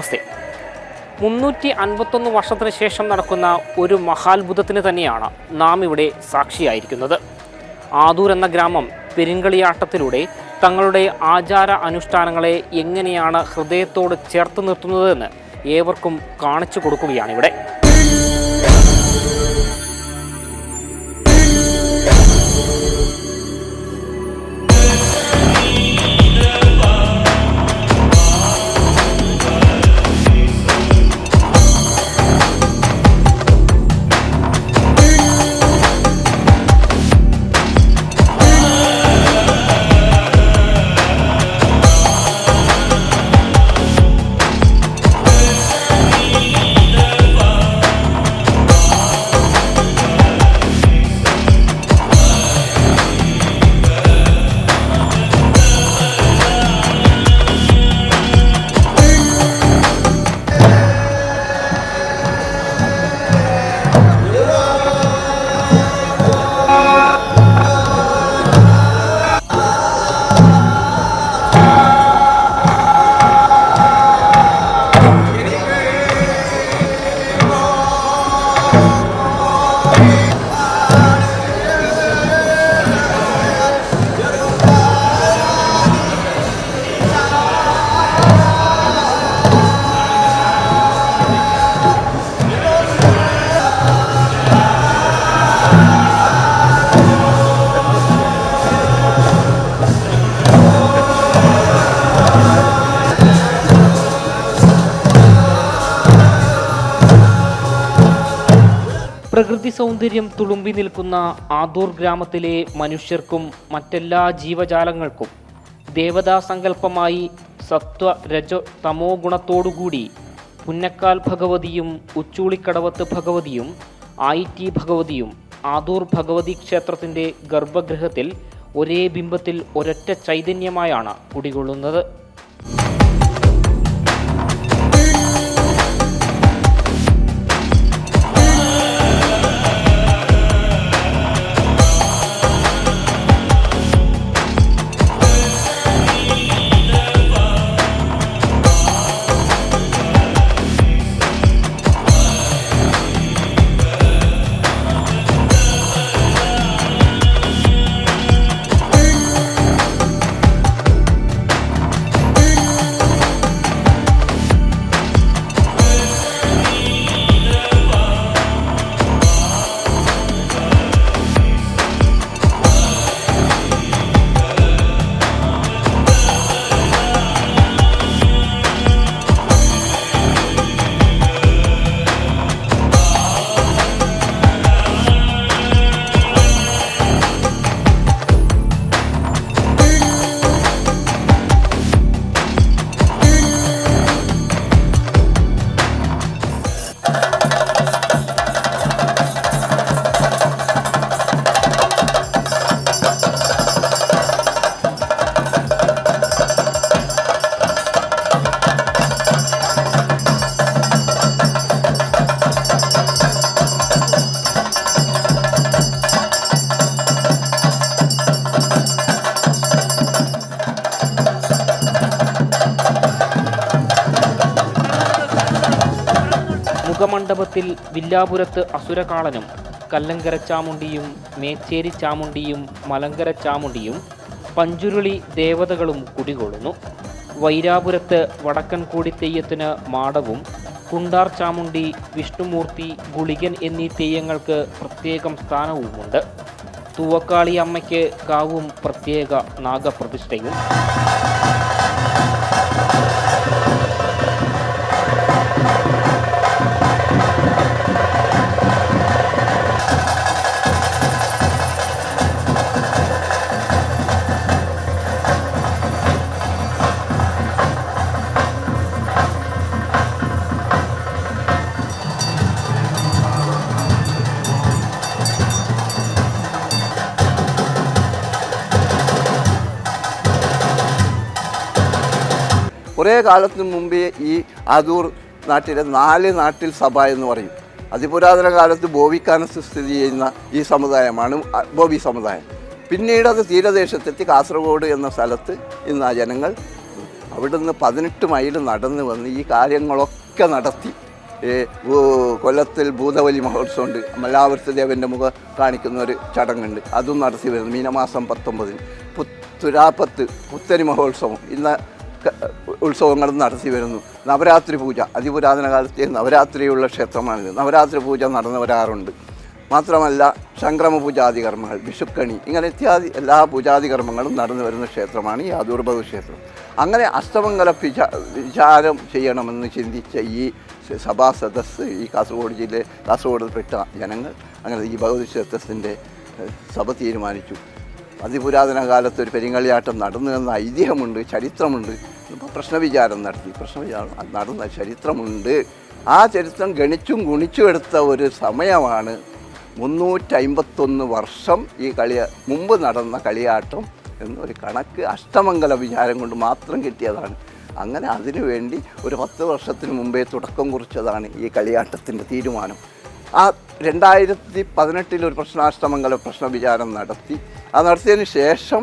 നമസ്തേ മുന്നൂറ്റി അൻപത്തൊന്ന് വർഷത്തിന് ശേഷം നടക്കുന്ന ഒരു മഹാത്ഭുതത്തിന് തന്നെയാണ് നാം ഇവിടെ സാക്ഷിയായിരിക്കുന്നത്. ആദൂർ എന്ന ഗ്രാമം പെരുങ്കളിയാട്ടത്തിലൂടെ തങ്ങളുടെ ആചാര അനുഷ്ഠാനങ്ങളെ എങ്ങനെയാണ് ഹൃദയത്തോട് ചേർത്ത് നിർത്തുന്നതെന്ന് ഏവർക്കും കാണിച്ചു കൊടുക്കുകയാണിവിടെ പ്രകൃതി സൗന്ദര്യം തുളുമ്പി നിൽക്കുന്ന ആദൂർ ഗ്രാമത്തിലെ മനുഷ്യർക്കും മറ്റെല്ലാ ജീവജാലങ്ങൾക്കും ദേവതാ സങ്കല്പമായി സത്വ രജ തമോ ഗുണത്തോടുകൂടി പുന്നക്കാൽ ഭഗവതിയും ഉച്ചൂളിക്കടവത്ത് ഭഗവതിയും ആയിറ്റി ഭഗവതിയും ആദൂർ ഭഗവതി ക്ഷേത്രത്തിന്റെ ഗർഭഗൃഹത്തിൽ ഒരേ ബിംബത്തിൽ ഒരൊറ്റ ചൈതന്യമായാണ് കുടികൊള്ളുന്നത്. മുഖമണ്ഡപത്തിൽ വില്ലാപുരത്ത് അസുരകാളനും കല്ലങ്കര ചാമുണ്ടിയും മേച്ചേരി ചാമുണ്ടിയും മലങ്കര ചാമുണ്ടിയും പഞ്ചുരുളി ദേവതകളും കുടികൊള്ളുന്നു. വൈരാപുരത്ത് വടക്കൻ കൂടി തെയ്യത്തിന് മാടവും കുണ്ടാർ ചാമുണ്ടി വിഷ്ണുമൂർത്തി ഗുളികൻ എന്നീ തെയ്യങ്ങൾക്ക് പ്രത്യേകം സ്ഥാനവുമുണ്ട്. തൂവക്കാളി അമ്മയ്ക്ക് കാവും പ്രത്യേക നാഗപ്രതിഷ്ഠയും. കുറേ കാലത്തിന് മുമ്പേ ഈ ആദൂർ നാട്ടിലെ നാല് നാട്ടിൽ സഭ എന്ന് പറയും. അതിപുരാതന കാലത്ത് ബോവിക്കാനത്ത് സ്ഥിതി ചെയ്യുന്ന ഈ സമുദായമാണ് ബോബി സമുദായം. പിന്നീട് അത് തീരദേശത്തെത്തി കാസർഗോഡ് എന്ന സ്ഥലത്ത് ഇന്ന് ആ ജനങ്ങൾ അവിടുന്ന് പതിനെട്ട് മൈൽ നടന്ന് വന്ന് ഈ കാര്യങ്ങളൊക്കെ നടത്തി. കൊല്ലത്തിൽ ഭൂതബലി മഹോത്സവം ഉണ്ട് ദേവന്റെ മുഖം കാണിക്കുന്ന ഒരു ചടങ്ങുണ്ട്. അതും നടത്തി വരുന്നു. മീനമാസം പത്തൊമ്പതിന്. പുത്തുരാപ്പത്ത് പുത്തരി മഹോത്സവം. ഇന്ന് ഉത്സവങ്ങൾ നടത്തി വരുന്നു. നവരാത്രി പൂജ അതിപുരാതന കാലത്തെ നവരാത്രിയുള്ള ക്ഷേത്രമാണിത്. നവരാത്രി പൂജ നടന്നു വരാറുണ്ട്. മാത്രമല്ല സംക്രമ പൂജാതി കർമ്മങ്ങൾ വിഷുക്കണി ഇങ്ങനെ ഇത്യാദി എല്ലാ പൂജാതി കർമ്മങ്ങളും നടന്നു വരുന്ന ക്ഷേത്രമാണ് ഈ അതുർഭവ ക്ഷേത്രം. അങ്ങനെ അഷ്ടമംഗല വിചാ വിചാരം ചെയ്യണമെന്ന് ചിന്തിച്ച ഈ സഭാ സദസ് ഈ കാസർഗോഡ് ജില്ലയിൽ കാസർഗോഡിൽപ്പെട്ട ജനങ്ങൾ അങ്ങനെ ഈ ഭഗവതി ക്ഷേത്രത്തിന്റെ സഭ തീരുമാനിച്ചു. അതിപുരാതന കാലത്ത് ഒരു പെരിങ്ങളിയാട്ടം നടന്നു എന്ന ഐതിഹ്യമുണ്ട് ചരിത്രമുണ്ട്. ഇപ്പോൾ പ്രശ്നവിചാരം നടത്തി പ്രശ്നവിചാരം നടന്ന ചരിത്രമുണ്ട്. ആ ചരിത്രം ഗണിച്ചും ഗുണിച്ചും എടുത്ത ഒരു സമയമാണ് മുന്നൂറ്റമ്പത്തൊന്ന് വർഷം ഈ കളി മുമ്പ് നടന്ന കളിയാട്ടം എന്നൊരു കണക്ക് അഷ്ടമംഗല വിചാരം കൊണ്ട് മാത്രം കിട്ടിയതാണ്. അങ്ങനെ അതിനു വേണ്ടി ഒരു പത്ത് വർഷത്തിന് മുമ്പേ തുടക്കം കുറിച്ചതാണ് ഈ കളിയാട്ടത്തിന്റെ തീരുമാനം. ആ രണ്ടായിരത്തി പതിനെട്ടിൽ ഒരു പ്രശ്നാശ്രമങ്ങളെ പ്രശ്ന വിചാരം നടത്തി. അത് നടത്തിയതിന് ശേഷം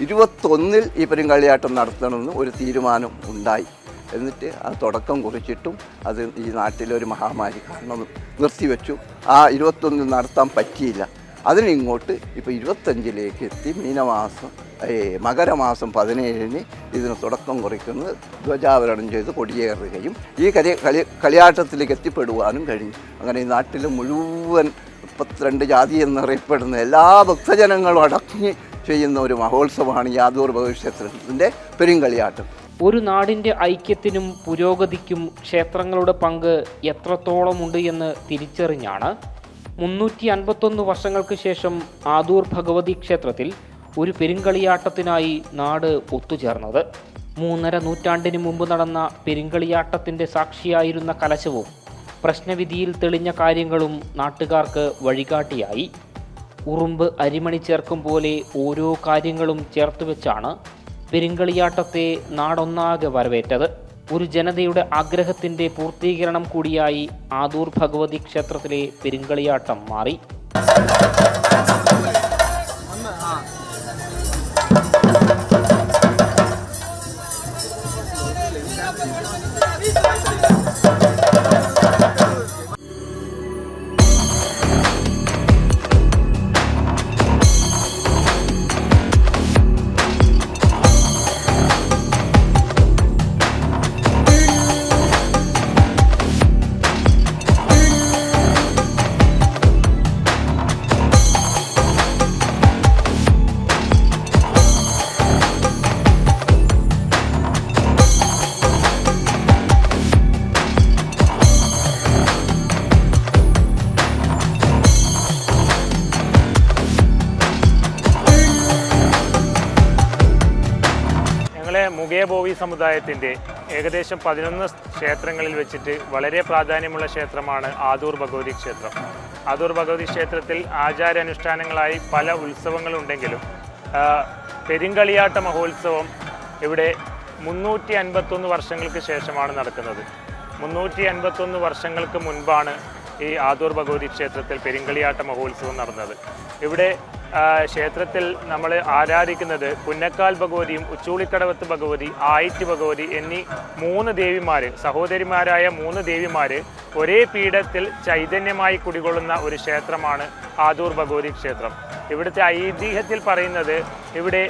ഇരുപത്തൊന്നിൽ ഈ പെരുങ്കളിയാട്ടം നടത്തണമെന്ന് ഒരു തീരുമാനം ഉണ്ടായി. എന്നിട്ട് അത് തുടക്കം കുറിച്ചിട്ടും അത് ഈ നാട്ടിലൊരു മഹാമാരി കാരണം നിർത്തിവെച്ചു. ആ ഇരുപത്തൊന്നിൽ നടത്താൻ പറ്റിയില്ല. അതിനിങ്ങോട്ട് ഇപ്പോൾ ഇരുപത്തഞ്ചിലേക്ക് എത്തി. മീനമാസം ഏ മകരമാസം പതിനേഴിന് ഇതിന് തുടക്കം കുറിക്കുന്നത് ധ്വജാവരണം ചെയ്ത് കൊടിയേറുകയും ഈ കളി കളി കളിയാട്ടത്തിലേക്ക് എത്തിപ്പെടുവാനും കഴിഞ്ഞു അങ്ങനെ ഈ നാട്ടിൽ മുഴുവൻ മുപ്പത്തിരണ്ട് ജാതി എന്നറിയപ്പെടുന്ന എല്ലാ ഭക്തജനങ്ങളും അടങ്ങി ചെയ്യുന്ന ഒരു മഹോത്സവമാണ് യാദൂർ ഭവിഷ്യത്തിന്റെ പെരുങ്കളിയാട്ടം ഒരു നാടിന്റെ ഐക്യത്തിനും പുരോഗതിക്കും ക്ഷേത്രങ്ങളുടെ പങ്ക് എത്രത്തോളമുണ്ട് എന്ന് തിരിച്ചറിഞ്ഞാണ് മുന്നൂറ്റി അൻപത്തൊന്ന് വർഷങ്ങൾക്ക് ശേഷം ആദൂർ ഭഗവതി ക്ഷേത്രത്തിൽ ഒരു പെരുങ്കളിയാട്ടത്തിനായി നാട് ഒത്തുചേർന്നത്. മൂന്നര നൂറ്റാണ്ടിന് മുമ്പ് നടന്ന പെരുങ്കളിയാട്ടത്തിന്റെ സാക്ഷിയായിരുന്ന കലശവും പ്രശ്നവിധിയിൽ തെളിഞ്ഞ കാര്യങ്ങളും നാട്ടുകാർക്ക് വഴികാട്ടിയായി. ഉറുമ്പ് അരിമണി ചേർക്കും പോലെ ഓരോ കാര്യങ്ങളും ചേർത്തു വെച്ചാണ് പെരുങ്കളിയാട്ടത്തെ നാടൊന്നാകെ വരവേറ്റത്. ഒരു ജനതയുടെ ആഗ്രഹത്തിന്റെ പൂർത്തീകരണം കൂടിയായി ആദൂർ ഭഗവതി ക്ഷേത്രത്തിലെ പെരുങ്കളിയാട്ടം മാറി. മുഖേബോവി സമുദായത്തിന്റെ ഏകദേശം പതിനൊന്ന് ക്ഷേത്രങ്ങളിൽ വെച്ചിട്ട് വളരെ പ്രാധാന്യമുള്ള ക്ഷേത്രമാണ് ആദൂർ ഭഗവതി ക്ഷേത്രം. ആദൂർ ഭഗവതി ക്ഷേത്രത്തിൽ ആചാരാനുഷ്ഠാനങ്ങളായി പല ഉത്സവങ്ങളുണ്ടെങ്കിലും പെരിങ്കളിയാട്ട മഹോത്സവം ഇവിടെ മുന്നൂറ്റി അൻപത്തൊന്ന് വർഷങ്ങൾക്ക് ശേഷമാണ് നടക്കുന്നത്. മുന്നൂറ്റി അൻപത്തൊന്ന് വർഷങ്ങൾക്ക് മുൻപാണ് ഈ ആദൂർ ഭഗവതി ക്ഷേത്രത്തിൽ പെരിങ്കളിയാട്ട മഹോത്സവം നടന്നത്. ഇവിടെ ക്ഷേത്രത്തിൽ നമ്മൾ ആരാധിക്കുന്നത് പുന്നക്കാൽ ഭഗവതിയും ഉച്ചൂളിക്കടവത്ത് ഭഗവതി ആയിറ്റ് ഭഗവതി എന്നീ മൂന്ന് ദേവിമാർ സഹോദരിമാരായ മൂന്ന് ദേവിമാർ ഒരേ പീഠത്തിൽ ചൈതന്യമായി കുടികൊള്ളുന്ന ഒരു ക്ഷേത്രമാണ് ആദൂർ ഭഗവതി ക്ഷേത്രം. ഇവിടുത്തെ ഐതിഹ്യത്തിൽ പറയുന്നത് ഇവിടെ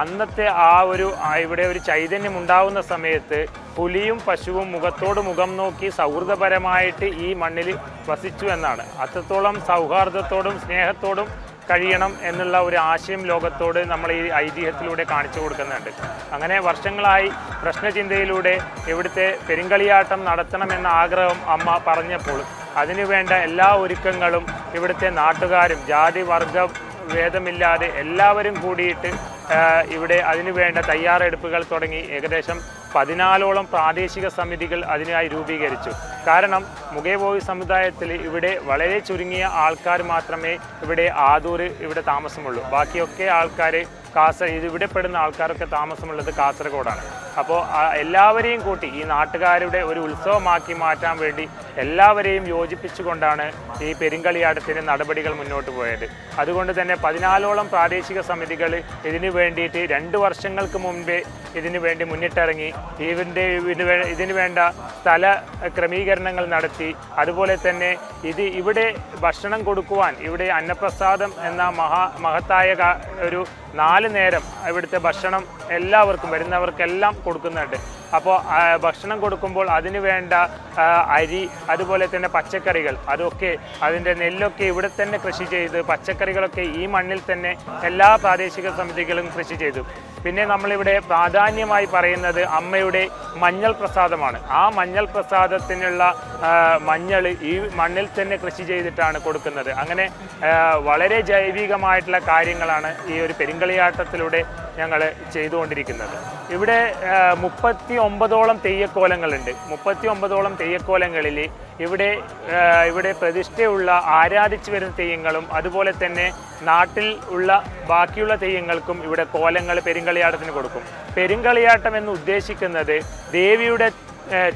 അന്നത്തെ ആ ഒരു ഇവിടെ ഒരു ചൈതന്യം ഉണ്ടാവുന്ന സമയത്ത് പുലിയും പശുവും മുഖത്തോട് മുഖം നോക്കി സൗഹൃദപരമായിട്ട് ഈ മണ്ണിൽ വസിച്ചു എന്നാണ്. അത്രത്തോളം സൗഹാർദ്ദത്തോടും സ്നേഹത്തോടും കഴിയണം എന്നുള്ള ഒരു ആശയം ലോകത്തോട് നമ്മൾ ഈ ഐതിഹ്യത്തിലൂടെ കാണിച്ചു കൊടുക്കുന്നുണ്ട്. അങ്ങനെ വർഷങ്ങളായി പ്രശ്നചിന്തയിലൂടെ ഇവിടുത്തെ പെരുങ്കളിയാട്ടം നടത്തണമെന്ന ആഗ്രഹം അമ്മ പറഞ്ഞപ്പോൾ അതിനുവേണ്ട എല്ലാ ഒരുക്കങ്ങളും ഇവിടുത്തെ നാട്ടുകാരും ജാതി വർഗ ഭേദമില്ലാതെ എല്ലാവരും കൂടിയിട്ട് ഇവിടെ ഇവിടെ അതിനുവേണ്ട തയ്യാറെടുപ്പുകൾ തുടങ്ങി ഏകദേശം പതിനാലോളം പ്രാദേശിക സമിതികൾ അതിനായി രൂപീകരിച്ചു. കാരണം മുഖേബോയി സമുദായത്തിൽ ഇവിടെ വളരെ ചുരുങ്ങിയ ആൾക്കാർ മാത്രമേ ഇവിടെ ആദൂര് ഇവിടെ താമസമുള്ളൂ. ബാക്കിയൊക്കെ ആൾക്കാർ കാസർ ഇത് ഇവിടെ പെടുന്ന ആൾക്കാരൊക്കെ താമസമുള്ളത് കാസർഗോഡാണ്. അപ്പോൾ എല്ലാവരെയും കൂട്ടി ഈ നാട്ടുകാരുടെ ഒരു ഉത്സവമാക്കി മാറ്റാൻ വേണ്ടി എല്ലാവരെയും യോജിപ്പിച്ചുകൊണ്ടാണ് ഈ പെരുങ്കളിയാട്ടത്തിന്റെ നടപടികൾ മുന്നോട്ട് പോയത്. അതുകൊണ്ട് തന്നെ പതിനാലോളം പ്രാദേശിക സമിതികൾ ഇതിനു വേണ്ടിയിട്ട് രണ്ട് വർഷങ്ങൾക്ക് മുമ്പേ ഇതിനു വേണ്ടി മുന്നിട്ടിറങ്ങി. ഇതിന്റെ ഇതിനു വേണ്ട സ്ഥല ക്രമീകരണങ്ങൾ നടത്തി. അതുപോലെ തന്നെ ഇത് ഇവിടെ ഭക്ഷണം കൊടുക്കുവാൻ ഇവിടെ അന്നപ്രസാദം എന്ന മഹാ മഹത്തായ ഒരു നാല് നേരം ഇവിടുത്തെ ഭക്ഷണം എല്ലാവർക്കും വരുന്നവർക്കെല്ലാം കൊടുക്കുന്നുണ്ട് അപ്പോൾ ഭക്ഷണം കൊടുക്കുമ്പോൾ അതിന് വേണ്ട അരി അതുപോലെ തന്നെ പച്ചക്കറികൾ അതൊക്കെ അതിന്റെ നെല്ലൊക്കെ ഇവിടെ തന്നെ കൃഷി ചെയ്ത് പച്ചക്കറികളൊക്കെ ഈ മണ്ണിൽ തന്നെ എല്ലാ പ്രാദേശിക സമിതികളും കൃഷി ചെയ്തു. പിന്നെ നമ്മളിവിടെ പ്രാധാന്യമായി പറയുന്നത് അമ്മയുടെ മഞ്ഞൾ പ്രസാദമാണ്. ആ മഞ്ഞൾ പ്രസാദത്തിനുള്ള മഞ്ഞൾ ഈ മണ്ണിൽ തന്നെ കൃഷി ചെയ്തിട്ടാണ് കൊടുക്കുന്നത്. അങ്ങനെ വളരെ ജൈവികമായിട്ടുള്ള കാര്യങ്ങളാണ് ഈ ഒരു പെരിങ്കളിയാട്ടത്തിലൂടെ ഞങ്ങൾ ചെയ്തുകൊണ്ടിരിക്കുന്നത്. ഇവിടെ മുപ്പത്തി ഒമ്പതോളം തെയ്യക്കോലങ്ങളുണ്ട്. മുപ്പത്തി ഒമ്പതോളം തെയ്യക്കോലങ്ങളിൽ ഇവിടെ ഇവിടെ പ്രതിഷ്ഠയുള്ള ആരാധിച്ചു വരുന്ന തെയ്യങ്ങളും അതുപോലെ തന്നെ നാട്ടിൽ ഉള്ള ബാക്കിയുള്ള തെയ്യങ്ങൾക്കും ഇവിടെ കോലങ്ങൾ പെരുങ്കളിയാട്ടത്തിന് കൊടുക്കും. പെരുങ്കളിയാട്ടം എന്ന് ഉദ്ദേശിക്കുന്നത് ദേവിയുടെ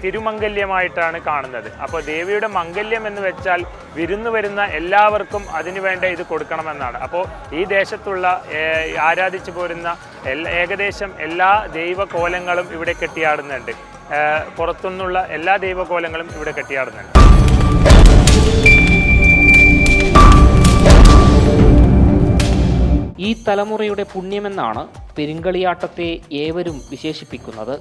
തിരുമംഗല്യമായിട്ടാണ് കാണുന്നത്. അപ്പോൾ ദേവിയുടെ മംഗല്യം എന്ന് വെച്ചാൽ വിരുന്നു വരുന്ന എല്ലാവർക്കും അതിനുവേണ്ട ഇത് കൊടുക്കണമെന്നാണ്. അപ്പോൾ ഈ ദേശത്തുള്ള ആരാധിച്ചു പോരുന്ന ഏകദേശം എല്ലാ ദൈവകോലങ്ങളും ഇവിടെ കെട്ടിയാടുന്നുണ്ട്. പുറത്തുനിന്നുള്ള എല്ലാ ദൈവകോലങ്ങളും ഇവിടെ കെട്ടിയാടുന്നുണ്ട്. ഈ തലമുറയുടെ പുണ്യമെന്നാണ് പെരുങ്കളിയാട്ടത്തെ ഏവരും വിശേഷിപ്പിക്കുന്നത്.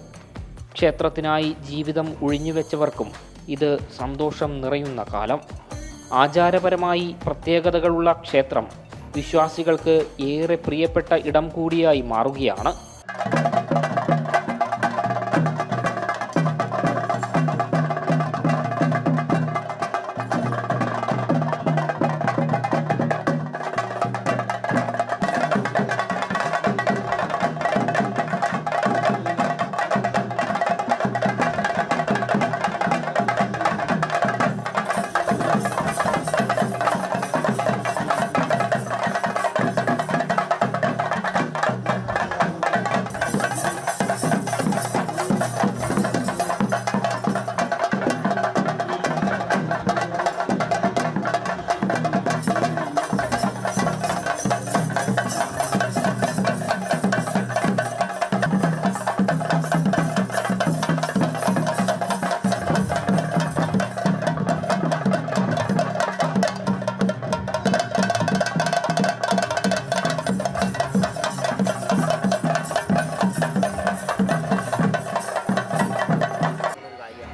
ക്ഷേത്രത്തിനായി ജീവിതം ഒഴിഞ്ഞുവെച്ചവർക്കും ഇത് സന്തോഷം നിറയുന്ന കാലം. ആചാരപരമായി പ്രത്യേകതകളുള്ള ക്ഷേത്രം വിശ്വാസികൾക്ക് ഏറെ പ്രിയപ്പെട്ട ഇടം കൂടിയായി മാറുകയാണ്.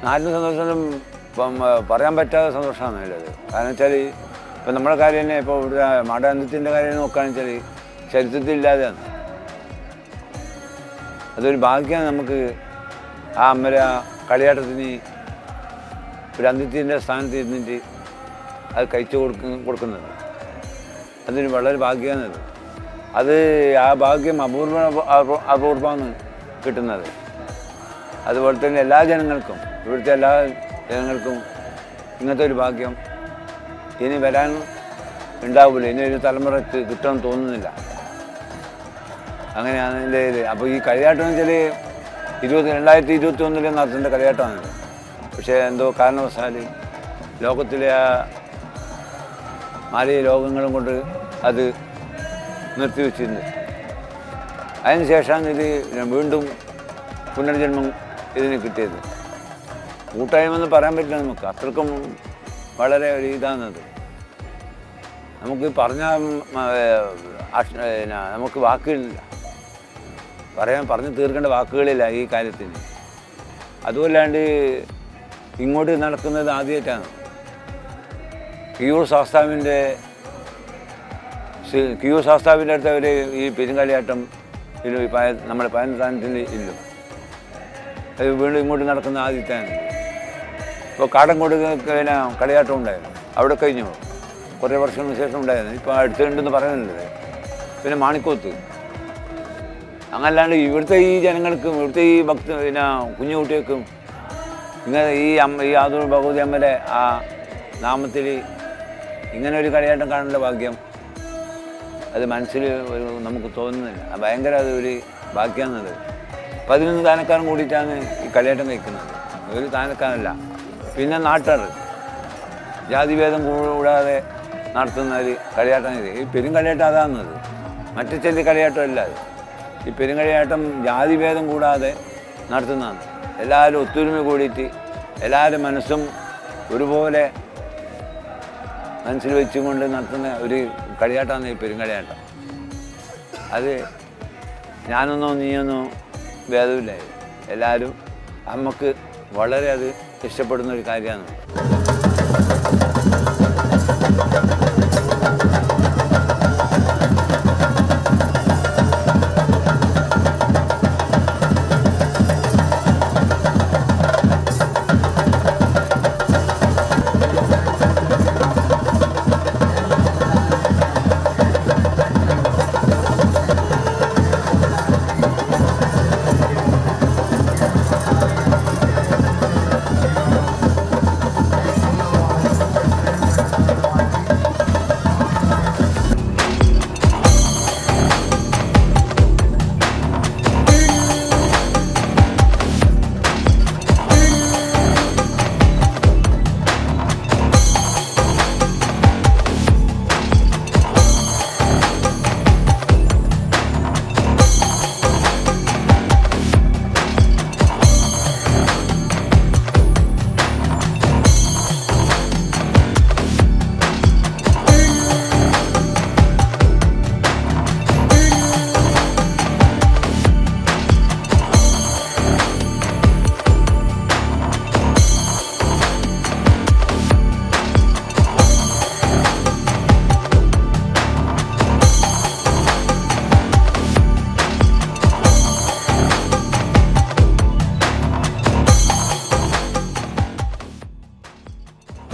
നാലിന് സന്തോഷം പറയാൻ പറ്റാത്ത സന്തോഷമാണ് ഉള്ളത് കാരണം വെച്ചാൽ ഇപ്പം നമ്മുടെ കാര്യം തന്നെ ഇപ്പോൾ ഇവിടെ മാടാന്തത്തിന്റെ കാര്യം നോക്കുകയാണെന്ന് വെച്ചാൽ ചരിത്രത്തിൽ ഇല്ലാതെയാണ്. അതൊരു ഭാഗ്യമാണ് നമുക്ക് ആ അമ്മര കളിയാട്ടത്തിന് ഒരു അന്ത്യത്തിന്റെ സ്ഥാനത്ത് ഇരുന്നിട്ട് അത് കഴിച്ചു കൊടുക്ക കൊടുക്കുന്നത്. അതൊരു വളരെ ഭാഗ്യമാണത് അത്. ആ ഭാഗ്യം അപൂർവ അപൂർവമാണ് കിട്ടുന്നത്. അതുപോലെ തന്നെ എല്ലാ ജനങ്ങൾക്കും ഇവിടുത്തെ എല്ലാ ജനങ്ങൾക്കും ഇങ്ങനത്തെ ഒരു ഭാഗ്യം ഇനി വരാൻ ഉണ്ടാവില്ല. ഇനി ഒരു തലമുറയ്ക്ക് കിട്ടുമെന്ന് തോന്നുന്നില്ല. അങ്ങനെയാണ് എന്റെ ഇത്. അപ്പോൾ ഈ കളിയാട്ടം എന്ന് വെച്ചാൽ ഇരുപത്തി രണ്ടായിരത്തി ഇരുപത്തി ഒന്നിലെ നടത്തേണ്ട കളിയാട്ടമാണ് പക്ഷേ എന്തോ കാരണവശാൽ ലോകത്തിലെ ആ മാലിയ ലോകങ്ങളും കൊണ്ട് അത് നിർത്തിവെച്ചിരുന്നു. അതിനുശേഷമാണ് ഇത് വീണ്ടും പുനർജന്മം ഇതിന് കിട്ടിയത്. കൂട്ടായ്മ പറയാൻ പറ്റില്ല നമുക്ക്. അത്രക്കും വളരെ ഒരു ഇതാണത് നമുക്ക് പറഞ്ഞാൽ നമുക്ക് വാക്കുകളില്ല പറയാൻ പറഞ്ഞു തീർക്കേണ്ട വാക്കുകളില്ല ഈ കാര്യത്തിന്. അതുമല്ലാണ്ട് ഇങ്ങോട്ട് നടക്കുന്നത് ആദ്യമായിട്ടാണ്. കിയൂർ ശാസ്താവിന്റെ ശ്രീ- കിയൂർ ശാസ്താവിന്റെ അടുത്ത് അവർ ഈ പെരുങ്കാലിയാട്ടം നമ്മുടെ പയനസ്ഥാനത്തിൽ ഇല്ല. അത് വീണ്ടും ഇങ്ങോട്ട് നടക്കുന്ന ആദ്യത്തെയാണ് ഇപ്പോൾ കാടങ്കോട് പിന്നെ കളിയാട്ടം ഉണ്ടായിരുന്നു അവിടെ കഴിഞ്ഞു. കുറേ വർഷങ്ങൾക്ക് ശേഷം ഉണ്ടായിരുന്നു. ഇപ്പോൾ അടുത്തുണ്ടെന്ന് പറയുന്നുണ്ട്. പിന്നെ മാണിക്കോത്ത്. അങ്ങനല്ലാണ്ട് ഇവിടുത്തെ ഈ ജനങ്ങൾക്കും ഇവിടുത്തെ ഈ ഭക്ത പിന്നെ കുഞ്ഞു കുട്ടികൾക്കും ഇങ്ങനെ ഈ അമ്മ ഈ ആദൂർ ഭഗവതി അമ്മയുടെ ആ നാമത്തിൽ ഇങ്ങനെ ഒരു കളിയാട്ടം കാണേണ്ട ഭാഗ്യം അത് മനസ്സിൽ ഒരു നമുക്ക് തോന്നുന്നില്ല. ഭയങ്കര അത് ഒരു പതിനൊന്ന് താനക്കാരൻ കൂടിയിട്ടാണ് ഈ കളിയാട്ടം വയ്ക്കുന്നത് ഒരു താനക്കാരല്ല പിന്നെ നാട്ടാർ ജാതിഭേദം കൂടാതെ നടത്തുന്ന ഒരു കളിയാട്ടം ഇത് ഈ പെരുങ്കളിയാട്ടം അതാണത് മറ്റു ചെല്ലി കളിയാട്ടമല്ല അത് ഈ പെരുങ്കളിയാട്ടം ജാതിഭേദം കൂടാതെ നടത്തുന്നതാണ്. എല്ലാവരും ഒത്തൊരുമ കൂടിയിട്ട് എല്ലാവരും മനസ്സും ഒരുപോലെ മനസ്സിൽ വെച്ചുകൊണ്ട് നടത്തുന്ന ഒരു കളിയാട്ടമാണ് ഈ പെരുങ്കളിയാട്ടം അത് ഞാനൊന്നോ നീയൊന്നോ ഭേദമില്ല. എല്ലാവരും നമുക്ക് വളരെ അത് ഇഷ്ടപ്പെടുന്ന ഒരു കാര്യമാണ്.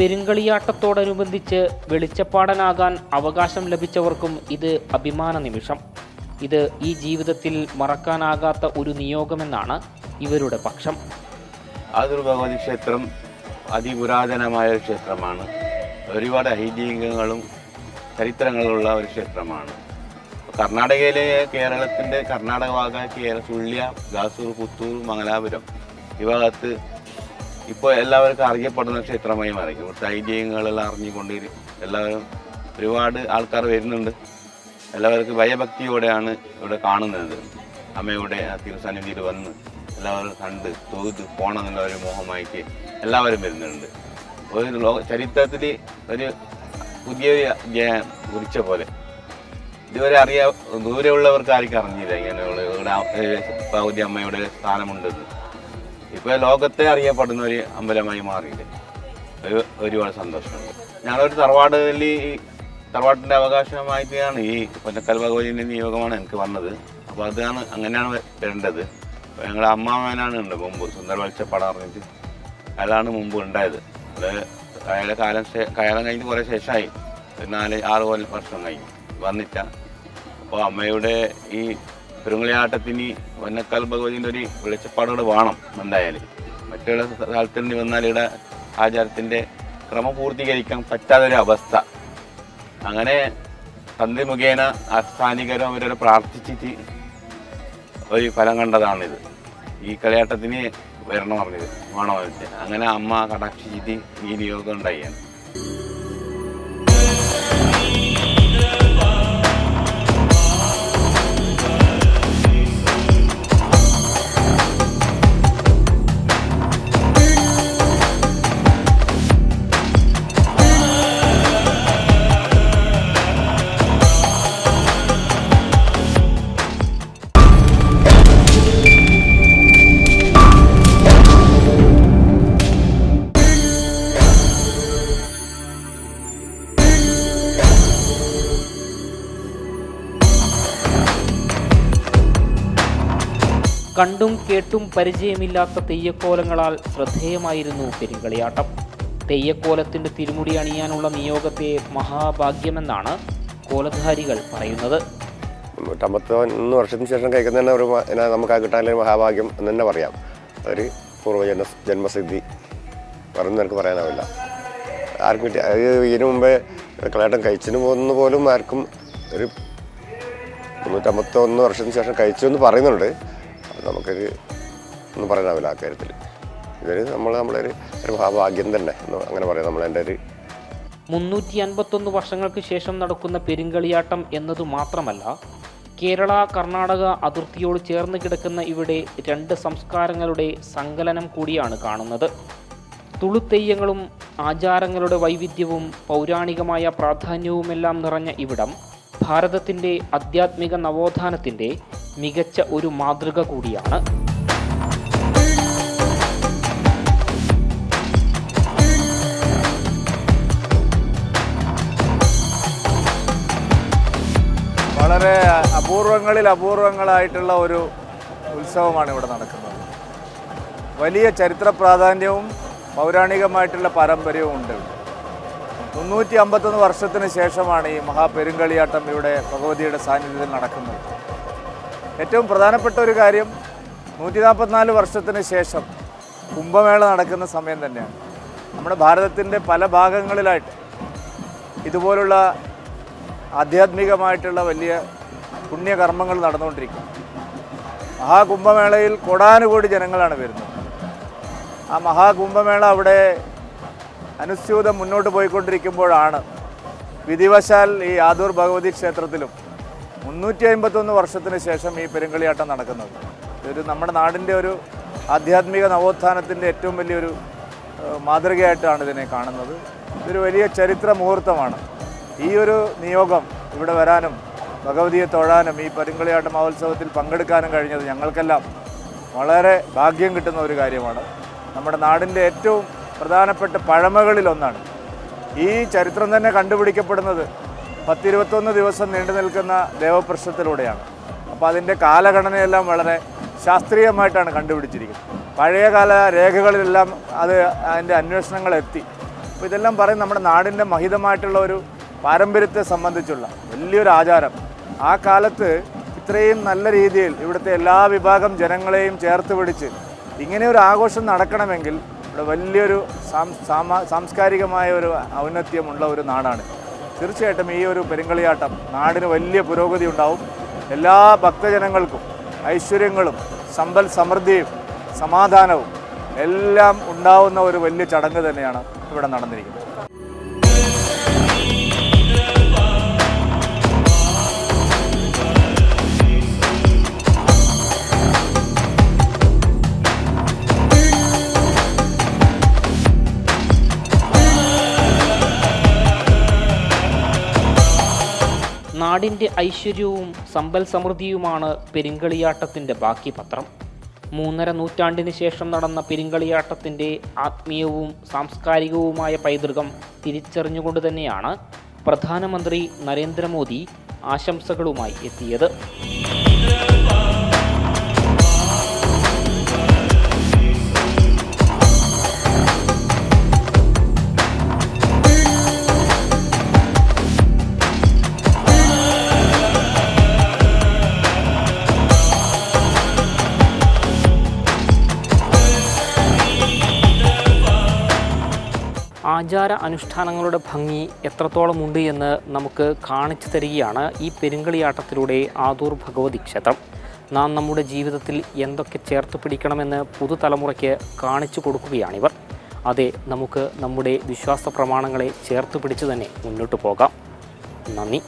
പെരുങ്കളിയാട്ടത്തോടനുബന്ധിച്ച് വെളിച്ചപ്പാടനാകാൻ അവകാശം ലഭിച്ചവർക്കും ഇത് അഭിമാന നിമിഷം. ഇത് ഈ ജീവിതത്തിൽ മറക്കാനാകാത്ത ഒരു നിയോഗമെന്നാണ് ഇവരുടെ പക്ഷം. ആദൂർ ഭഗവതി ക്ഷേത്രം അതിപുരാതനമായ ഒരു ക്ഷേത്രമാണ്. ഒരുപാട് ഐതിഹ്യങ്ങളും ചരിത്രങ്ങളുള്ള ഒരു ക്ഷേത്രമാണ്. കർണാടകയിലെ കേരളത്തിന്റെ കർണാടക ഭാഗ കേരള ചുള്ളിയ ഗാസൂർ പുത്തൂർ മംഗലാപുരം ഈ ഭാഗത്ത് ഇപ്പോൾ എല്ലാവർക്കും അറിയപ്പെടുന്ന ക്ഷേത്രമായി മാറി. ഇവിടുത്തെ ഐതിഹ്യങ്ങളെല്ലാം അറിഞ്ഞുകൊണ്ട് എല്ലാവരും ഒരുപാട് ആൾക്കാർ വരുന്നുണ്ട്. എല്ലാവർക്കും ഭയഭക്തിയോടെയാണ് ഇവിടെ കാണുന്നത്. അമ്മയുടെ തിരുസന്നിധിയിൽ വന്ന് എല്ലാവരും കണ്ട് തൊഴുത് പോണമെന്നുള്ള ഒരു മോഹമായിട്ട് എല്ലാവരും വരുന്നുണ്ട്. ഒരു ലോക ചരിത്രത്തിൽ ഒരു പുതിയൊരു കുറിച്ച പോലെ. ഇതുവരെ അറിയാ ദൂരെയുള്ളവർക്ക് അറിഞ്ഞില്ല ഇങ്ങനെ ഇവിടെ പൗതി അമ്മയുടെ സ്ഥാനമുണ്ടെന്ന്. ഇപ്പോൾ ലോകത്തെ അറിയപ്പെടുന്ന ഒരു അമ്പലമായി മാറിയില്ലേ ഒരു ഒരുപാട് സന്തോഷമുണ്ട്. ഞങ്ങളൊരു തറവാടിൽ തറവാട്ടിന്റെ അവകാശമായിട്ടാണ് ഈ പൊന്നക്കൽ ഭഗവതിന്റെ നിയോഗമാണ് എനിക്ക് വന്നത്. അപ്പോൾ അതാണ് അങ്ങനെയാണ് വരേണ്ടത്. ഞങ്ങളുടെ അമ്മാവനാണ് ഉണ്ട് മുമ്പ് സുന്ദര വെളിച്ചപ്പാടം പറഞ്ഞിട്ട് അയാളാണ് മുമ്പ് ഉണ്ടായത്. അത് അയാളെ കാലം കാലം കഴിഞ്ഞ് കുറേ ശേഷമായി. നാല് ആറ് വർഷം കഴിഞ്ഞു. വന്നിട്ട. അപ്പോൾ അമ്മയുടെ ഈ പെരുങ്കളിയാട്ടത്തിന് വന്നക്കാൽ ഭഗവതിന്റെ ഒരു വെളിച്ചപ്പാടുകൂടെ വേണം എന്തായാലും. മറ്റുള്ള സ്ഥലത്തിൽ വന്നാൽ ഇവിടെ ആചാരത്തിന്റെ ക്രമം പൂർത്തീകരിക്കാൻ പറ്റാത്തൊരു അവസ്ഥ. അങ്ങനെ തന്ത്രി മുഖേന ആസ്ഥാനികരും അവരോട് പ്രാർത്ഥിച്ചിട്ട് ഒരു ഫലം കണ്ടതാണിത്. ഈ കളിയാട്ടത്തിന് വരണം പറഞ്ഞത്. വേണോ അങ്ങനെ അമ്മ കടാക്ഷിച്ചിട്ട് ഈ നിയോഗം ഉണ്ടായാണ് കണ്ടും കേട്ടും പരിചയമില്ലാത്ത തെയ്യക്കോലങ്ങളാൽ ശ്രദ്ധേയമായിരുന്നു പെരുങ്കളിയാട്ടം. തെയ്യക്കോലത്തിന്റെ തിരുമുടി അണിയാനുള്ള നിയോഗത്തെ മഹാഭാഗ്യമെന്നാണ് കോലധാരികൾ പറയുന്നത്. നൂറ്റമ്പത്തൊന്ന് വർഷത്തിന് ശേഷം കഴിക്കുന്നതന്നെ ഒരു മ- ഇങ്ങനെ നമുക്ക് കിട്ടാനുള്ള മഹാഭാഗ്യം എന്ന് തന്നെ പറയാം. ഒരു പൂർവജന ജന്മസിദ്ധി. പറഞ്ഞു എനിക്ക് പറയാനാവില്ല. ആർക്കും കിട്ടി അത് ഇതിനു മുമ്പേ കളയാട്ടം കഴിച്ചിന് പോകുന്ന പോലും ആർക്കും ഒരു മുന്നൂറ്റമ്പത്തൊന്ന് വർഷത്തിന് ശേഷം കഴിച്ചു എന്ന് പറയുന്നുണ്ട്. നമുക്കൊരു ഒന്നും പറയാനാവില്ല ആ കാര്യത്തിൽ. ഇതൊരു നമ്മൾ നമ്മളെ ഒരു ഭാഗ്യം തന്നെ എന്ന് അങ്ങനെ പറയാം. നമ്മളെന്റെ ഒരു മുന്നൂറ്റി അൻപത്തൊന്ന് വർഷങ്ങൾക്ക് ശേഷം നടക്കുന്ന പെരുങ്കളിയാട്ടം എന്നത് മാത്രമല്ല കേരള കർണാടക അതിർത്തിയോട് ചേർന്ന് കിടക്കുന്ന ഇവിടെ രണ്ട് സംസ്കാരങ്ങളുടെ സങ്കലനം കൂടിയാണ് കാണുന്നത്. തുളുത്തെയ്യങ്ങളും ആചാരങ്ങളുടെ വൈവിധ്യവും പൗരാണികമായ പ്രാധാന്യവുമെല്ലാം നിറഞ്ഞ ഇവിടം ഭാരതത്തിന്റെ ആധ്യാത്മിക നവോത്ഥാനത്തിന്റെ മികച്ച ഒരു മാതൃക കൂടിയാണ്. വളരെ അപൂർവങ്ങളിൽ അപൂർവങ്ങളായിട്ടുള്ള ഒരു ഉത്സവമാണ് ഇവിടെ നടക്കുന്നത്. വലിയ ചരിത്ര പ്രാധാന്യവും പൗരാണികമായിട്ടുള്ള പാരമ്പര്യവും ഉണ്ട്. മുന്നൂറ്റി അമ്പത്തൊന്ന് വർഷത്തിന് ശേഷമാണ് ഈ മഹാപെരുങ്കളിയാട്ടം ഇവിടെ ഭഗവതിയുടെ സാന്നിധ്യത്തിൽ നടക്കുന്നത്. ഏറ്റവും പ്രധാനപ്പെട്ട ഒരു കാര്യം നൂറ്റി നാൽപ്പത്തിനാല് വർഷത്തിന് ശേഷം കുംഭമേള നടക്കുന്ന സമയം തന്നെയാണ്. നമ്മുടെ ഭാരതത്തിന്റെ പല ഭാഗങ്ങളിലായിട്ട് ഇതുപോലുള്ള ആധ്യാത്മികമായിട്ടുള്ള വലിയ പുണ്യകർമ്മങ്ങൾ നടന്നുകൊണ്ടിരിക്കും മഹാകുംഭമേളയിൽ കോടാനുകോടി ജനങ്ങളാണ് വരുന്നത്. ആ മഹാകുംഭമേള അവിടെ അനുസ്യൂതം മുന്നോട്ട് പോയിക്കൊണ്ടിരിക്കുമ്പോഴാണ് വിധിവശാൽ ഈ ആദൂർ ഭഗവതി ക്ഷേത്രത്തിലും മുന്നൂറ്റി അമ്പത്തൊന്ന് വർഷത്തിന് ശേഷം ഈ പെരുങ്കളിയാട്ടം നടക്കുന്നത്. ഇതൊരു നമ്മുടെ നാടിന്റെ ഒരു ആധ്യാത്മിക നവോത്ഥാനത്തിന്റെ ഏറ്റവും വലിയൊരു മാതൃകയായിട്ടാണ് ഇതിനെ കാണുന്നത്. ഇതൊരു വലിയ ചരിത്ര മുഹൂർത്തമാണ്. ഈ ഒരു നിയോഗം ഇവിടെ വരാനും ഭഗവതിയെ തൊഴാനും ഈ പെരുങ്കളിയാട്ട മഹോത്സവത്തിൽ പങ്കെടുക്കാനും കഴിഞ്ഞത് ഞങ്ങൾക്കെല്ലാം വളരെ ഭാഗ്യം കിട്ടുന്ന ഒരു കാര്യമാണ്. നമ്മുടെ നാടിന്റെ ഏറ്റവും പ്രധാനപ്പെട്ട പഴമകളിലൊന്നാണ് ഈ ചരിത്രം തന്നെ കണ്ടുപിടിക്കപ്പെടുന്നത് പത്തിരുപത്തൊന്ന് ദിവസം നീണ്ടു നിൽക്കുന്ന ദേവപ്രശ്നത്തിലൂടെയാണ്. അപ്പോൾ അതിന്റെ കാലഘടനയെല്ലാം വളരെ ശാസ്ത്രീയമായിട്ടാണ് കണ്ടുപിടിച്ചിരിക്കുന്നത്. പഴയകാല രേഖകളിലെല്ലാം അത് അതിന്റെ അന്വേഷണങ്ങൾ എത്തി അപ്പോൾ ഇതെല്ലാം പറയും നമ്മുടെ നാടിന്റെ മഹിതമായിട്ടുള്ള ഒരു പാരമ്പര്യത്തെ സംബന്ധിച്ചുള്ള വലിയൊരു ആചാരം. ആ കാലത്ത് ഇത്രയും നല്ല രീതിയിൽ ഇവിടുത്തെ എല്ലാ വിഭാഗം ജനങ്ങളെയും ചേർത്ത് പിടിച്ച് ഇങ്ങനെ ഒരു ആഘോഷം നടക്കണമെങ്കിൽ ഇവിടെ വലിയൊരു സാംസ്കാരികമായ ഒരു ഔന്നത്യമുള്ള ഒരു നാടാണ്. തീർച്ചയായിട്ടും ഈ ഒരു പെരുങ്കളിയാട്ടം നാടിന് വലിയ പുരോഗതി ഉണ്ടാവും. എല്ലാ ഭക്തജനങ്ങൾക്കും ഐശ്വര്യങ്ങളും സമ്പൽ സമൃദ്ധിയും സമാധാനവും എല്ലാം ഉണ്ടാവുന്ന ഒരു വലിയ ചടങ്ങ് തന്നെയാണ് ഇവിടെ നടന്നിരിക്കുന്നത്. നാടിന്റെ ഐശ്വര്യവും സമ്പൽ സമൃദ്ധിയുമാണ് പെരുങ്കളിയാട്ടത്തിന്റെ ബാക്കി പത്രം. മൂന്നര നൂറ്റാണ്ടിന് ശേഷം നടന്ന പെരുങ്കളിയാട്ടത്തിന്റെ ആത്മീയവും സാംസ്കാരികവുമായ പൈതൃകം തിരിച്ചറിഞ്ഞുകൊണ്ട് തന്നെയാണ് പ്രധാനമന്ത്രി നരേന്ദ്രമോദി ആശംസകളുമായി എത്തിയത്. ആചാര അനുഷ്ഠാനങ്ങളുടെ ഭംഗി എത്രത്തോളം ഉണ്ട് എന്ന് നമുക്ക് കാണിച്ചു തരികയാണ് ഈ പെരുങ്കളിയാട്ടത്തിലൂടെ ആദൂർ ഭഗവതി ക്ഷേത്രം. നാം നമ്മുടെ ജീവിതത്തിൽ എന്തൊക്കെ ചേർത്ത് പിടിക്കണമെന്ന് പുതുതലമുറയ്ക്ക് കാണിച്ചു കൊടുക്കുകയാണിവർ. അതെ നമുക്ക് നമ്മുടെ വിശ്വാസ പ്രമാണങ്ങളെ ചേർത്ത് പിടിച്ച് തന്നെ മുന്നോട്ട് പോകാം. നന്ദി.